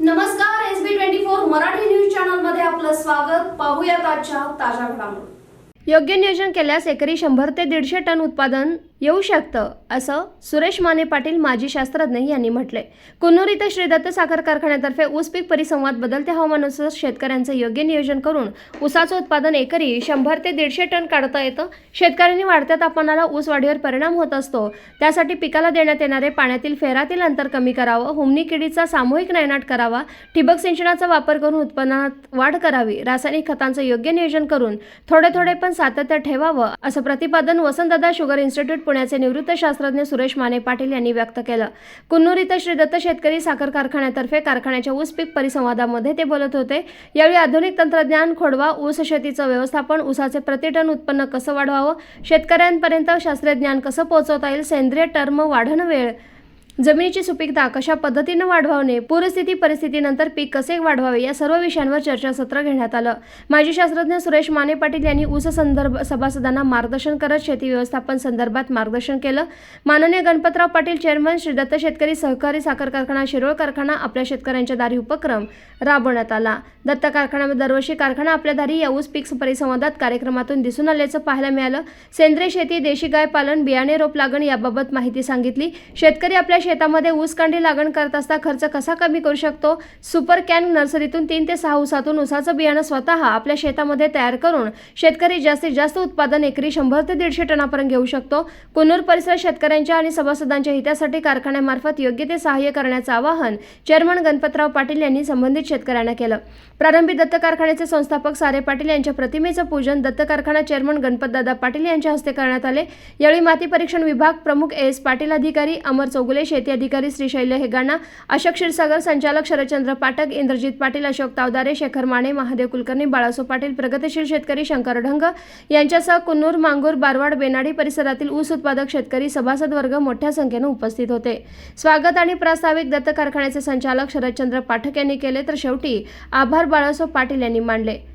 नमस्कार S B twenty four Marathi news चॅनलमध्ये आपलं स्वागत. पाहूयात आजच्या ताज्या घडामोडी. योग्य नियोजन केल्यास एकरी शंभर ते दीडशे टन उत्पादन येऊ शकतं असं सुरेश माने पाटील माजी शास्त्रज्ञ यांनी म्हटले कुन्नूर इथं श्रीदत्त साखर कारखान्यातर्फे ऊस पीक परिसंवाद बदलत्या हवामानानुसार शेतकऱ्यांचं योग्य नियोजन करून ऊसाचं उत्पादन एकरी शंभर ते दीडशे टन काढता येतं. शेतकऱ्यांनी वाढत्या तापमानाला ऊस वाढीवर परिणाम होत असतो. त्यासाठी पिकाला देण्यात येणारे पाण्यातील फेरातील अंतर कमी करावं हुमणी किडीचा सामूहिक नायनाट करावा ठिबक सिंचनाचा वापर करून उत्पन्नात वाढ करावी रासायनिक खतांचं योग्य नियोजन करून थोडे थोडे पण सातत्य ठेवावं असं प्रतिपादन वसंतदादा शुगर इन्स्टिट्यूट पुण्याचे निवृत्त शास्त्रज्ञ सुरेश माने पाटील यांनी व्यक्त केलं. कुन्नूर इथं श्री दत्त शेतकरी साखर कारखान्यातर्फे कारखान्याच्या ऊस पीक परिसंवादामध्ये ते बोलत होते यावेळी आधुनिक तंत्रज्ञान खोडवा ऊस शेतीचं व्यवस्थापन ऊसाचे प्रतिटन उत्पन्न कसं वाढवावं शेतकऱ्यांपर्यंत शास्त्रीय ज्ञान कसं पोहोचवता येईल सेंद्रिय टर्म वाढण वेळ जमिनीची सुपीकता कशा पद्धतीनं वाढवावणे पूरस्थिती परिस्थितीनंतर पीक कसे वाढवावे या सर्व विषयांवर चर्चासत्र घेण्यात आलं. माजी शास्त्रज्ञ सुरेश माने पाटील यांनी ऊस संदर्भ सभासदांना मार्गदर्शन करत शेती व्यवस्थापन संदर्भात मार्गदर्शन केलं. माननीय गणपतराव पाटील चेअरमन श्री दत्त शेतकरी सहकारी साखर कारखाना शिरोळ कारखाना आपल्या शेतकऱ्यांच्या दारी उपक्रम राबवण्यात आला. दत्त कारखान्यामध्ये दरवर्षी कारखाना आपल्या दारी या ऊस पीक परिसंवादात कार्यक्रमातून दिसून आल्याचं पाहायला मिळालं. सेंद्रिय शेती देशी गाय पालन बियाणे रोप लागण याबाबत माहिती सांगितली. शेतकरी आपल्या शेतामध्ये ऊसकांडी लागण करत असता खर्च कसा कमी करू शकतो? सुपर कॅन नर्सरीतून तीन ते सहा ऊसातून ऊसाचं बियाणं स्वतः आपल्या शेतामध्ये तयार करून शेतकरी जास्तीत जास्त उत्पादन एकरी शंभर ते दीडशे टनापर्यंत घेऊ शकतो. कुन्नूर परिसर शेतकऱ्यांच्या आणि सभासदांच्या हितासाठी कारखान्यामार्फत योग्य ते सहाय्य करण्याचं आवाहन चेअरमन गणपतराव पाटील यांनी संबंधित शेतकऱ्यांना केलं. प्रारंभी दत्त कारखान्याचे संस्थापक सारे पाटील यांच्या प्रतिमेचं पूजन दत्त कारखाना चेअरमन गणपतदादा पाटील यांच्या हस्ते करण्यात आले. यावेळी माती परीक्षण विभाग प्रमुख एस पाटील अधिकारी अमर चौगुले शेती अधिकारी श्री हेगाणा अशोक क्षीरसागर संचालक शरदचंद्र पाठक इंद्रजित पाटील अशोक तावदारे शेखर माने महादेव कुलकर्णी बाळासो पाटील प्रगतिशील शेतकरी शंकर ढंग यांच्यासह कुन्नूर मांगूर बारवाड बेनाडी परिसरातील ऊस उत्पादक शेतकरी सभासद वर्ग मोठ्या संख्येनं उपस्थित होते. स्वागत आणि प्रास्ताविक दत्त कारखान्याचे संचालक शरदचंद्र पाठक यांनी केले तर शेवटी आभार बाळासो पाटील यांनी मांडले